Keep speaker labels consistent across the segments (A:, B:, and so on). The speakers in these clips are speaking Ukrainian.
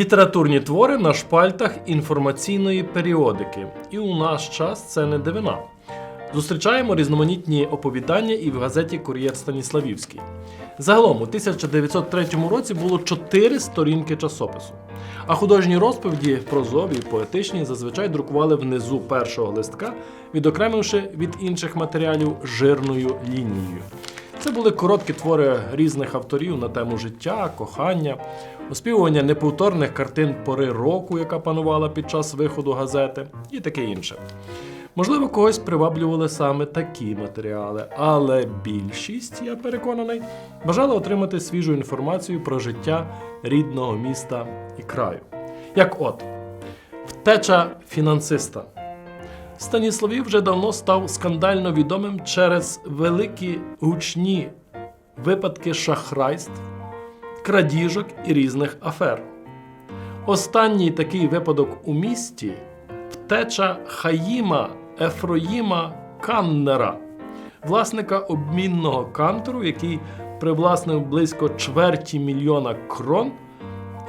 A: Літературні твори на шпальтах інформаційної періодики. І у наш час це не дивина. Зустрічаємо різноманітні оповідання і в газеті Кур'єр Станіславівський. Загалом у 1903 році було чотири сторінки часопису. А художні розповіді прозові поетичні зазвичай друкували внизу першого листка, відокремивши від інших матеріалів жирною лінією. Це були короткі твори різних авторів на тему життя, кохання, оспівування неповторних картин пори року, яка панувала під час виходу газети, і таке інше. Можливо, когось приваблювали саме такі матеріали, але більшість, я переконаний, бажала отримати свіжу інформацію про життя рідного міста і краю. Як от, втеча фінансиста. Станіславів вже давно став скандально відомим через великі гучні випадки шахрайств, крадіжок і різних афер. Останній такий випадок у місті втеча Хаїма Ефроїма Каннера, власника обмінного кантору, який привласнив близько чверті мільйона крон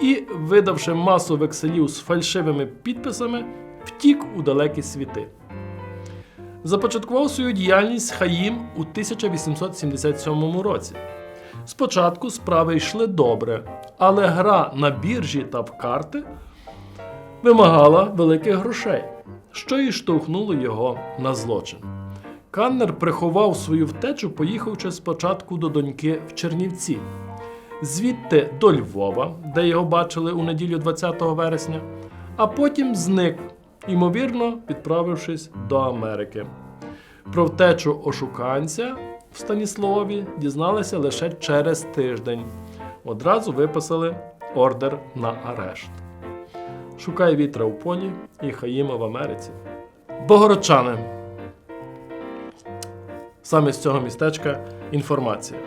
A: і, видавши масу векселів з фальшивими підписами, втік у далекі світи. Започаткував свою діяльність Хаїм у 1877 році. Спочатку справи йшли добре, але гра на біржі та в карти вимагала великих грошей, що і штовхнуло його на злочин. Каннер приховав свою втечу, поїхавши спочатку до доньки в Чернівці, звідти до Львова, де його бачили у неділю 20 вересня, а потім зник, ймовірно, відправившись до Америки. Про втечу ошуканця в Станіславові дізналися лише через тиждень. Одразу виписали ордер на арешт. Шукай вітра у полі і Хаїма в Америці. Богородчани. Саме з цього містечка інформація.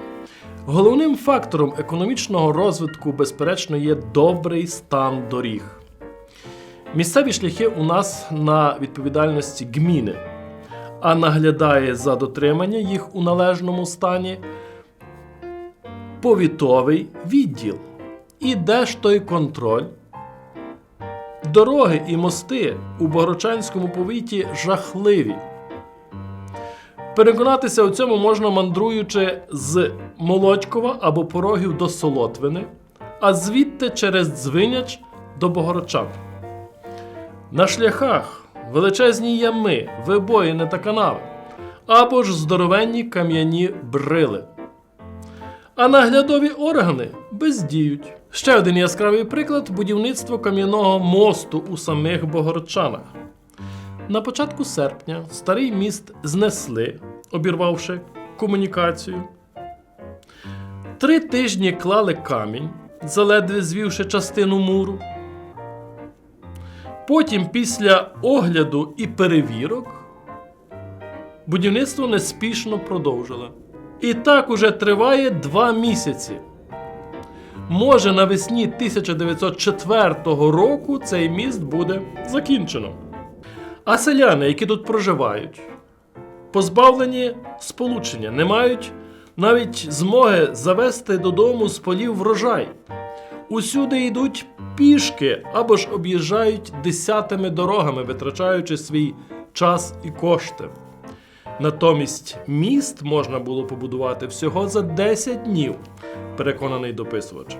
A: Головним фактором економічного розвитку, безперечно, є добрий стан доріг. Місцеві шляхи у нас на відповідальності гміни, а наглядає за дотримання їх у належному стані повітовий відділ. І де ж той контроль? Дороги і мости у Богородчанському повіті жахливі. Переконатися у цьому можна мандруючи з Молодькова або порогів до Солотвини, а звідти через Дзвиняч до Богородчан. На шляхах величезні ями, вибоїни та канави, або ж здоровенні кам'яні брили. А наглядові органи бездіють. Ще один яскравий приклад будівництво кам'яного мосту у самих Богородчанах. На початку серпня старий міст знесли, обірвавши комунікацію. Три тижні клали камінь, заледве звівши частину муру. Потім, після огляду і перевірок, будівництво неспішно продовжили. І так уже триває два місяці. Може, навесні 1904 року цей міст буде закінчено. А селяни, які тут проживають, позбавлені сполучення, не мають навіть змоги завести додому з полів врожай. Усюди йдуть пішки або ж об'їжджають десятими дорогами, витрачаючи свій час і кошти. Натомість міст можна було побудувати всього за 10 днів, переконаний дописувач.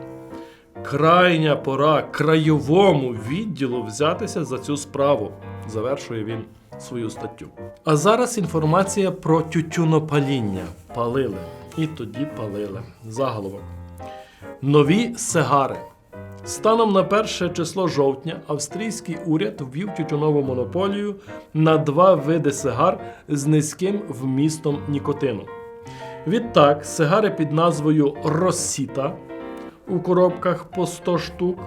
A: Крайня пора краєвому відділу взятися за цю справу, завершує він свою статтю. А зараз інформація про тютюнопаління. Палили. І тоді палили. Заголовок. Нові сигари. Станом на перше число жовтня австрійський уряд ввів тютюнову монополію на два види сигар з низьким вмістом нікотину. Відтак, сигари під назвою Росіта у коробках по 100 штук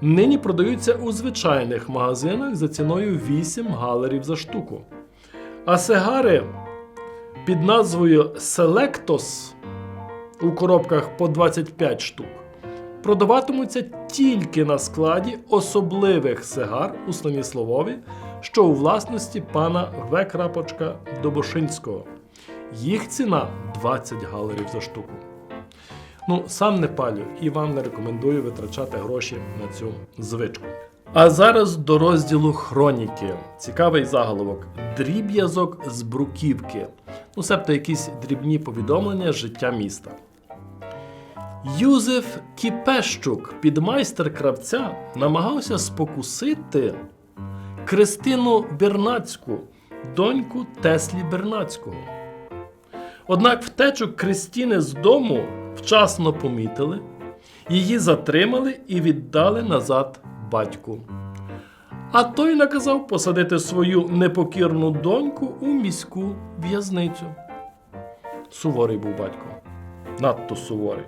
A: нині продаються у звичайних магазинах за ціною 8 галерів за штуку. А сигари під назвою Selectos у коробках по 25 штук продаватимуться тільки на складі особливих сигар у Станіславові, що у власності пана В. Добошинського. Їх ціна 20 галерів за штуку. Ну, сам не палю і вам не рекомендую витрачати гроші на цю звичку. А зараз до розділу хроніки. Цікавий заголовок: Дріб'язок з бруківки. Ну, себто якісь дрібні повідомлення життя міста. Юзеф Кіпещук, підмайстер кравця, намагався спокусити Кристину Бернацьку, доньку Теслі Бернацького. Однак втечу Кристіни з дому вчасно помітили, її затримали і віддали назад батьку. А той наказав посадити свою непокірну доньку у міську в'язницю. Суворий був батько. Надто суворий.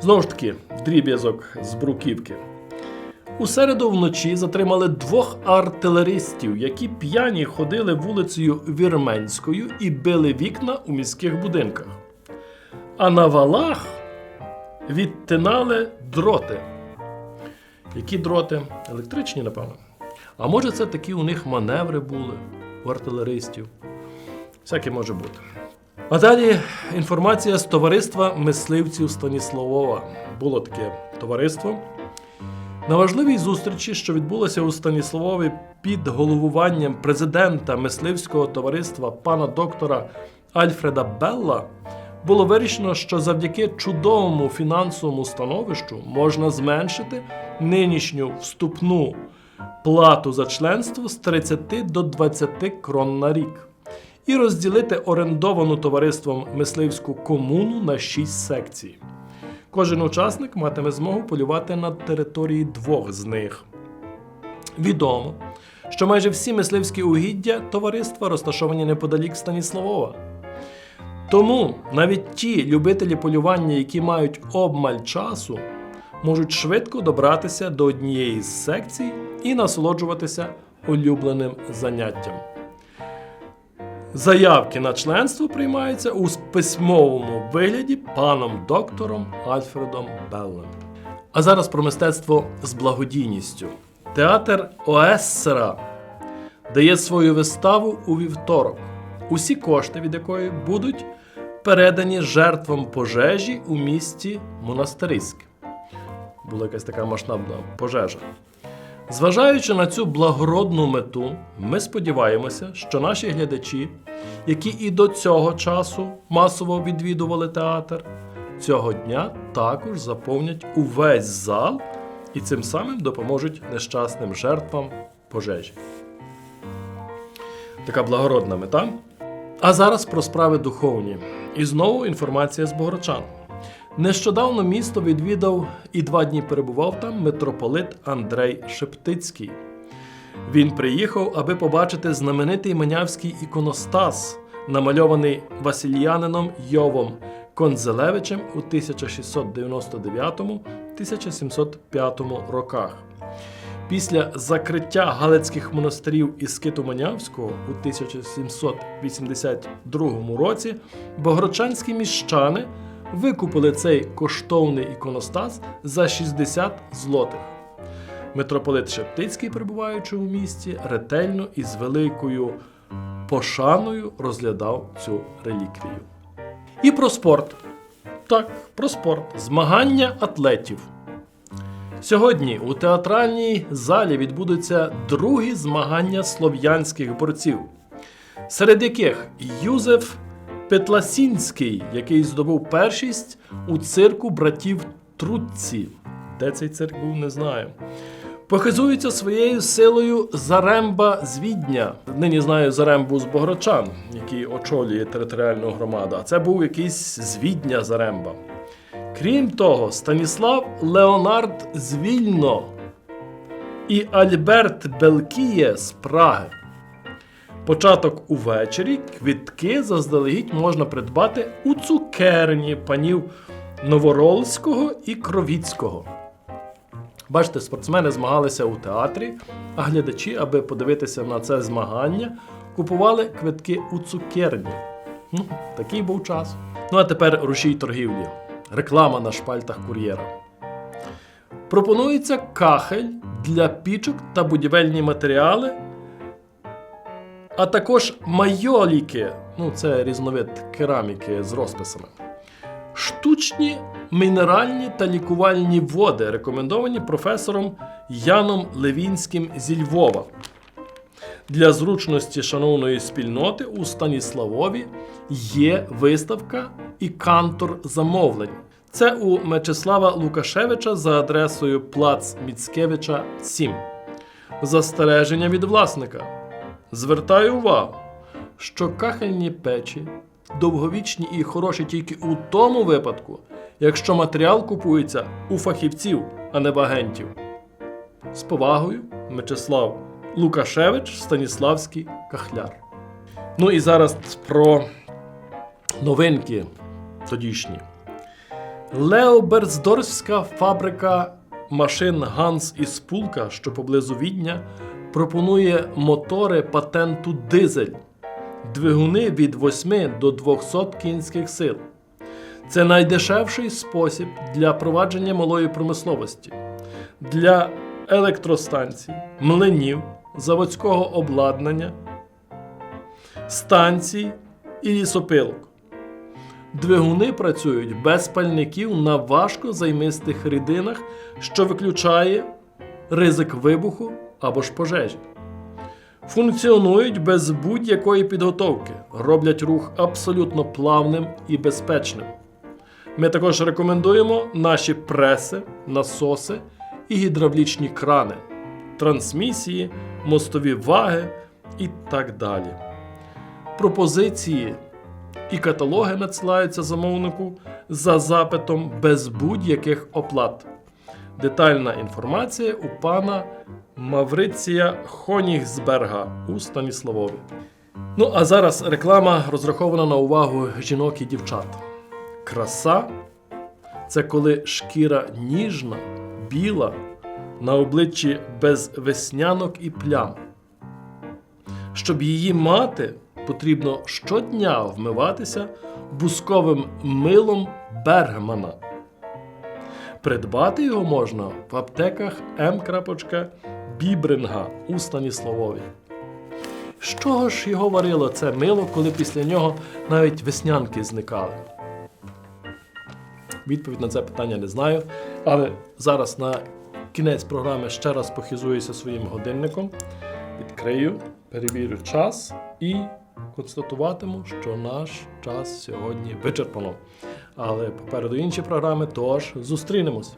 A: Знову ж таки, дріб'язок з бруківки. У середу вночі затримали двох артилеристів, які п'яні ходили вулицею Вірменською і били вікна у міських будинках. А на валах відтинали дроти. Які дроти? Електричні, напевно. А може, це такі у них маневри були у артилеристів. Всяке може бути. А далі інформація з товариства мисливців Станіславова. Було таке товариство. На важливій зустрічі, що відбулася у Станіславові під головуванням президента мисливського товариства пана доктора Альфреда Белла, було вирішено, що завдяки чудовому фінансовому становищу можна зменшити нинішню вступну плату за членство з 30 до 20 крон на рік і розділити орендовану товариством мисливську комуну на 6 секцій. Кожен учасник матиме змогу полювати на території двох з них. Відомо, що майже всі мисливські угіддя товариства розташовані неподалік Станіславова. Тому навіть ті любителі полювання, які мають обмаль часу, можуть швидко добратися до однієї з секцій і насолоджуватися улюбленим заняттям. Заявки на членство приймаються у письмовому вигляді паном доктором Альфредом Беллем. А зараз про мистецтво з благодійністю. Театр Оессера дає свою виставу у вівторок, усі кошти від якої будуть передані жертвам пожежі у місті Монастириськ. Була якась така масштабна пожежа. Зважаючи на цю благородну мету, ми сподіваємося, що наші глядачі, які і до цього часу масово відвідували театр, цього дня також заповнять увесь зал і цим самим допоможуть нещасним жертвам пожежі. Така благородна мета. А зараз про справи духовні. І знову інформація з Богородчан. Нещодавно місто відвідав і два дні перебував там митрополит Андрей Шептицький. Він приїхав, аби побачити знаменитий манявський іконостас, намальований Васильянином Йовом Конзелевичем у 1699-1705 роках. Після закриття Галицьких монастирів і Скиту Манявського у 1782 році богородчанські міщани викупили цей коштовний іконостас за 60 злотих. Митрополит Шептицький, перебуваючи у місті, ретельно і з великою пошаною розглядав цю реліквію. І про спорт. Так, про спорт. Змагання атлетів. Сьогодні у театральній залі відбудуться другі змагання слов'янських борців, серед яких Юзеф Петласінський, який здобув першість у цирку братів Трутці. Де цей цирк був, не знаю. Похизується своєю силою Заремба з Відня. Нині знаю Зарембу з Богородчан, який очолює територіальну громаду. А це був якийсь з Відня Заремба. Крім того, Станіслав Леонард з Вільно і Альберт Белкіє з Праги. Початок увечері квітки заздалегідь можна придбати у цукерні панів Новорольського і Кровіцького. Бачите, спортсмени змагалися у театрі, а глядачі, аби подивитися на це змагання, купували квитки у цукерні. Ну, такий був час. Ну а тепер рушій торгівлі. Реклама на шпальтах кур'єра. Пропонується кахель для пічок та будівельні матеріали, а також майоліки. Ну, це різновид кераміки з розписами. Штучні мінеральні та лікувальні води, рекомендовані професором Яном Левінським зі Львова. Для зручності шановної спільноти у Станіславові є виставка і кантор замовлень. Це у Мечислава Лукашевича за адресою Плац Міцкевича 7. Застереження від власника. Звертаю увагу, що кахельні печі довговічні і хороші тільки у тому випадку, якщо матеріал купується у фахівців, а не в агентів. З повагою, Мечислав Лукашевич, Станіславський Кахляр. Ну і зараз про новинки тодішні. Леоберздорфська фабрика машин Ганс і Спулка, що поблизу Відня, пропонує мотори патенту дизель, двигуни від 8 до 200 кінських сил. Це найдешевший спосіб для провадження малої промисловості, для електростанцій, млинів, заводського обладнання, станцій і лісопилок. Двигуни працюють без пальників на важко займистих рідинах, що виключає ризик вибуху або ж пожежі. Функціонують без будь-якої підготовки, роблять рух абсолютно плавним і безпечним. Ми також рекомендуємо наші преси, насоси і гідравлічні крани, трансмісії, мостові ваги і так далі. Пропозиції і каталоги надсилаються замовнику за запитом без будь-яких оплат. Детальна інформація у пана Мавриція Хонігсберга у Станіславові. Ну а зараз реклама розрахована на увагу жінок і дівчат. Краса це коли шкіра ніжна, біла, на обличчі без веснянок і плям. Щоб її мати, потрібно щодня вмиватися бусковим милом Бергмана. Придбати його можна в аптеках М. Бібринга у Станіславові. З чого ж його варило це мило, коли після нього навіть веснянки зникали? Відповідь на це питання не знаю. Але зараз на кінець програми ще раз похизуюся своїм годинником, відкрию, перевірю час і констатуватиму, що наш час сьогодні вичерпано але попереду інші програми. Тож зустрінемось.